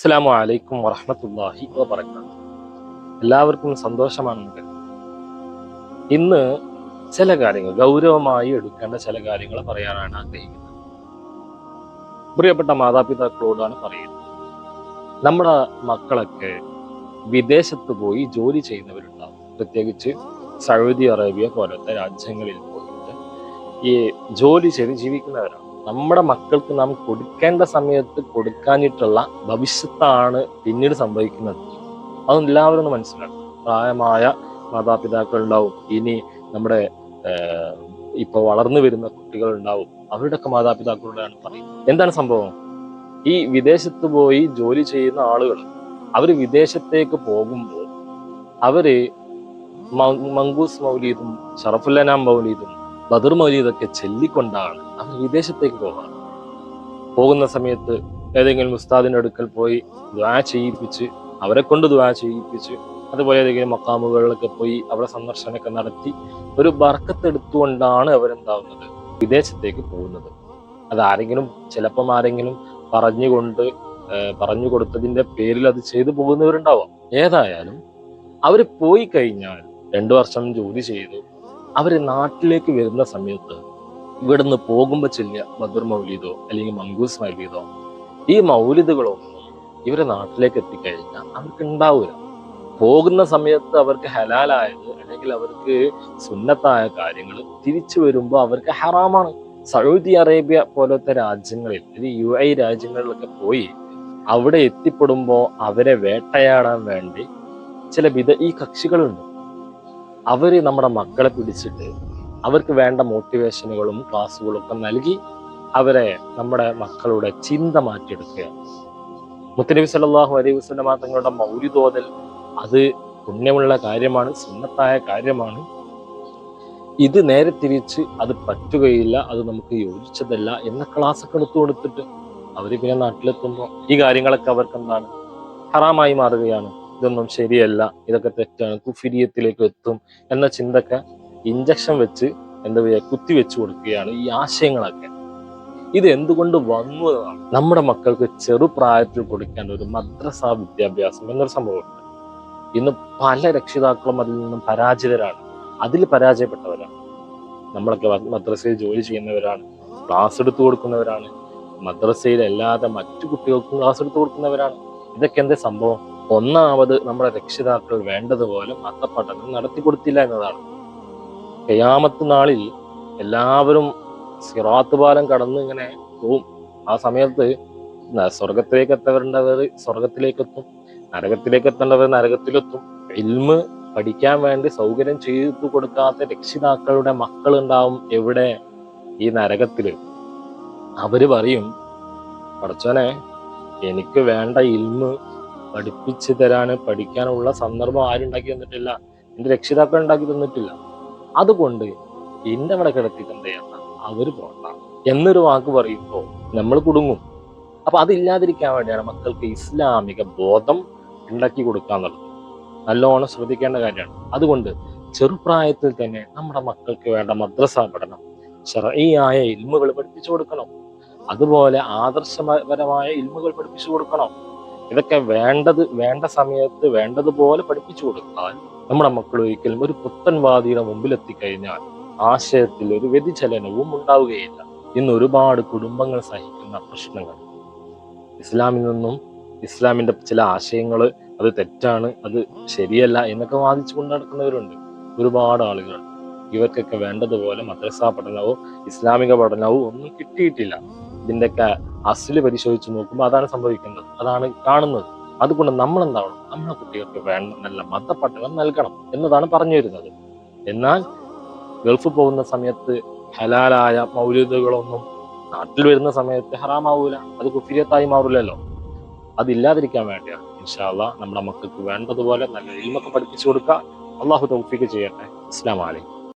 അസ്സാം വലൈക്കും വറഹമത്തല്ലാഹി വാബർക്കാത്തു എല്ലാവർക്കും സന്തോഷമാണെന്ന് ഇന്ന് ചില കാര്യങ്ങൾ ഗൗരവമായി എടുക്കേണ്ട ചില കാര്യങ്ങൾ പറയാനാണ് ആഗ്രഹിക്കുന്നത്. പ്രിയപ്പെട്ട മാതാപിതാക്കളോടാണ് പറയുന്നത് നമ്മുടെ മക്കളൊക്കെ വിദേശത്ത് പോയി ജോലി ചെയ്യുന്നവരുണ്ടാവും. പ്രത്യേകിച്ച് സൗദി അറേബ്യ പോലത്തെ രാജ്യങ്ങളിൽ പോയിട്ട് ഈ ജോലി ചെയ്ത് ജീവിക്കുന്നവരാണ്. നമ്മുടെ മക്കൾക്ക് നാം കൊടുക്കേണ്ട സമയത്ത് കൊടുക്കാനിട്ടുള്ള ഭവിഷ്യത്താണ് പിന്നീട് സംഭവിക്കുന്നത്. അതൊന്നും എല്ലാവരും ഒന്ന് മനസ്സിലാക്കും പ്രായമായ മാതാപിതാക്കൾ ഉണ്ടാവും ഇനി നമ്മുടെ ഇപ്പൊ വളർന്നു വരുന്ന കുട്ടികൾ ഉണ്ടാവും അവരുടെയൊക്കെ മാതാപിതാക്കളോടാണ് പറയുന്നത്. എന്താണ് സംഭവം? ഈ വിദേശത്ത് പോയി ജോലി ചെയ്യുന്ന ആളുകൾ അവർ വിദേശത്തേക്ക് പോകുമ്പോൾ അവർ മങ്കൂസ് മൗലീദും ഷറഫുല്ലനാം മൗലീദും ബദർ മൗലീദൊക്കെ ചൊല്ലിക്കൊണ്ടാണ്. അവർ വിദേശത്തേക്ക് പോകാറ് പോകുന്ന സമയത്ത് ഏതെങ്കിലും ഉസ്താദിന്റെ അടുക്കൽ പോയി ദ്വാ ചെയ്യിപ്പിച്ച് അവരെ കൊണ്ട് ദ്വാ ചെയ്യിപ്പിച്ച് അതുപോലെ ഏതെങ്കിലും മക്കാമുകളിലൊക്കെ പോയി അവിടെ സന്ദർശനമൊക്കെ നടത്തി ഒരു ബർക്കത്തെടുത്തുകൊണ്ടാണ് അവരെന്താവുന്നത്? വിദേശത്തേക്ക് പോകുന്നത്. അത് ആരെങ്കിലും ചിലപ്പം ആരെങ്കിലും പറഞ്ഞുകൊണ്ട് പറഞ്ഞു കൊടുത്തതിന്റെ പേരിൽ അത് ചെയ്തു പോകുന്നവരുണ്ടാവാം. ഏതായാലും അവർ പോയി കഴിഞ്ഞാൽ രണ്ടു വർഷം ജോലി ചെയ്തു അവർ നാട്ടിലേക്ക് വരുന്ന സമയത്ത് ഇവിടുന്ന് പോകുമ്പോൾ ചെല്ലിയ ബദർ മൗലീദോ അല്ലെങ്കിൽ മംഗൂസ് മൗലീദോ ഈ മൗലിദുകളൊന്നും ഇവരെ നാട്ടിലേക്ക് എത്തിക്കഴിഞ്ഞാൽ അവർക്ക് ഉണ്ടാവില്ല പോകുന്ന സമയത്ത് അവർക്ക് ഹലാലായത് അല്ലെങ്കിൽ അവർക്ക് സുന്നത്തായ കാര്യങ്ങൾ തിരിച്ചു വരുമ്പോൾ അവർക്ക് ഹറാമാണ്. സൗദി അറേബ്യ പോലത്തെ രാജ്യങ്ങളിൽ യു ഐ രാജ്യങ്ങളിലൊക്കെ പോയി അവിടെ എത്തിപ്പെടുമ്പോൾ അവരെ വേട്ടയാടാൻ വേണ്ടി ചില വിധ ഈ കക്ഷികളുണ്ട്. അവർ നമ്മുടെ മക്കളെ പിടിച്ചിട്ട് അവർക്ക് വേണ്ട മോട്ടിവേഷനുകളും ക്ലാസ്സുകളും ഒക്കെ നൽകി അവരെ നമ്മുടെ മക്കളുടെ ചിന്ത മാറ്റിയെടുക്കുകയാണ്. മുത്തനബി സല്ലാഹു അലൈഹി വസ്ലമ തങ്ങളുടെ മൗര്യതോതൽ അത് പുണ്യമുള്ള കാര്യമാണ് സുന്നത്തായ കാര്യമാണ്. ഇത് നേരെ തിരിച്ച് അത് പറ്റുകയില്ല അത് നമുക്ക് യോജിച്ചതല്ല എന്ന ക്ലാസ്സൊക്കെ എടുത്തു കൊടുത്തിട്ട് അവർ പിന്നെ നാട്ടിലെത്തുമ്പോൾ ഈ കാര്യങ്ങളൊക്കെ അവർക്ക് എന്താണ് ഹറാമായി മാറുകയാണ്. ഇതൊന്നും ശരിയല്ല. ഇതൊക്കെ തെറ്റാണ്. കുഫിരിയത്തിലേക്ക് എത്തും എന്ന ചിന്തക്ക ഇഞ്ചക്ഷൻ വെച്ച് എന്താ പറയുക കുത്തി വെച്ചു കൊടുക്കുകയാണ് ഈ ആശയങ്ങളൊക്കെ. ഇത് എന്തുകൊണ്ട് വന്നു നമ്മുടെ മക്കൾക്ക് ചെറുപ്രായത്തിൽ കൊടുക്കേണ്ട ഒരു മദ്രസ വിദ്യാഭ്യാസം എന്നൊരു സംഭവമുണ്ട്. ഇന്ന് പല രക്ഷിതാക്കളും അതിൽ നിന്നും പരാജിതരാണ്. അതിൽ പരാജയപ്പെട്ടവരാണ്. നമ്മളൊക്കെ മദ്രസയിൽ ജോലി ചെയ്യുന്നവരാണ് ക്ലാസ് എടുത്തു കൊടുക്കുന്നവരാണ് മദ്രസയിൽ അല്ലാതെ മറ്റു കുട്ടികൾക്കും ക്ലാസ് എടുത്തു കൊടുക്കുന്നവരാണ്. ഇതൊക്കെ എന്താ സംഭവം? ഒന്നാമത് നമ്മുടെ രക്ഷിതാക്കൾ വേണ്ടതുപോലെ മതപഠനം നടത്തി കൊടുത്തില്ല എന്നതാണ്. കയാമത്ത് നാളിൽ എല്ലാവരും സിറാത്ത് പാലം കടന്ന് ഇങ്ങനെ പോവും. ആ സമയത്ത് സ്വർഗത്തിലേക്ക് എത്തേണ്ടവർ സ്വർഗത്തിലേക്ക് എത്തും നരകത്തിലേക്ക് എത്തേണ്ടവർ നരകത്തിലെത്തും. ഇൽമ് പഠിക്കാൻ വേണ്ടി സൗകര്യം ചെയ്തു കൊടുക്കാത്ത രക്ഷിതാക്കളുടെ മക്കൾ ഉണ്ടാവും എവിടെ? ഈ നരകത്തിൽ. അവർ പറയും പഠിച്ചോനെ എനിക്ക് വേണ്ട ഇൽമ് പഠിപ്പിച്ചു തരാന് പഠിക്കാനുള്ള സന്ദർഭം ആരും ഉണ്ടാക്കി തന്നിട്ടില്ല. എന്റെ രക്ഷിതാക്കൾ ഉണ്ടാക്കി തന്നിട്ടില്ല. അതുകൊണ്ട് എന്റെ അവിടെ കിടത്തിയിട്ട് എന്ന അവർ പോണ്ട. എന്നൊരു വാക്ക് പറയുമ്പോൾ നമ്മൾ കുടുങ്ങും. അപ്പൊ അതില്ലാതിരിക്കാൻ വേണ്ടിയാണ് മക്കൾക്ക് ഇസ്ലാമിക ബോധം ഉണ്ടാക്കി കൊടുക്കുക എന്നുള്ളത് നല്ലോണം ശ്രദ്ധിക്കേണ്ട കാര്യമാണ്. അതുകൊണ്ട് ചെറുപ്രായത്തിൽ തന്നെ നമ്മുടെ മക്കൾക്ക് വേണ്ട മദ്രസ പഠനം ചെറിയായ ഇൽമുകൾ പഠിപ്പിച്ചു കൊടുക്കണം. അതുപോലെ ആദർശപരമായ ഇൽമുകൾ പഠിപ്പിച്ചു കൊടുക്കണം. ഇതൊക്കെ വേണ്ടത് വേണ്ട സമയത്ത് വേണ്ടതുപോലെ പഠിപ്പിച്ചു കൊടുത്താൽ നമ്മുടെ മക്കൾ ഒരിക്കലും ഒരു പുത്തൻവാദിയുടെ മുമ്പിൽ എത്തിക്കഴിഞ്ഞാൽ ആശയത്തിൽ ഒരു വ്യതിചലനവും ഉണ്ടാവുകയില്ല. ഇന്ന് ഒരുപാട് കുടുംബങ്ങൾ സഹിക്കുന്ന പ്രശ്നങ്ങൾ. ഇസ്ലാമിൽ നിന്നും ഇസ്ലാമിന്റെ ചില ആശയങ്ങൾ അത് തെറ്റാണ് അത് ശരിയല്ല എന്നൊക്കെ വാദിച്ചു കൊണ്ട് നടക്കുന്നവരുണ്ട്. ഒരുപാട് ആളുകൾ. ഇവർക്കൊക്കെ വേണ്ടതുപോലെ മദ്രസ പഠനവും ഇസ്ലാമിക പഠനവും ഒന്നും കിട്ടിയിട്ടില്ല. ഇതിന്റെയൊക്കെ അസിൽ പരിശോധിച്ച് നോക്കുമ്പോൾ അതാണ് സംഭവിക്കുന്നത് അതാണ് കാണുന്നത്. അതുകൊണ്ട് നമ്മൾ എന്താണ് നമ്മുടെ കുട്ടികൾക്ക് വേണ്ട നല്ല മതപഠനം നൽകണം എന്നതാണ് പറഞ്ഞു വരുന്നത്. എന്നാൽ ഗൾഫ് പോകുന്ന സമയത്ത് ഹലാലായ മൗലികതകളൊന്നും നാട്ടിൽ വരുന്ന സമയത്ത് ഹറാമാവൂല. അത് കുഫിരിയത്തായി മാറില്ലല്ലോ. അതില്ലാതിരിക്കാൻ വേണ്ടിയാണ് ഇൻഷാല്ല നമ്മുടെ മക്കൾക്ക് വേണ്ടതുപോലെ നല്ല ഇൽമൊക്കെ പഠിപ്പിച്ചു കൊടുക്കുക അള്ളാഹു തൗഫീക്ക് ചെയ്യട്ടെ. അസ്ലാം വലൈക്കും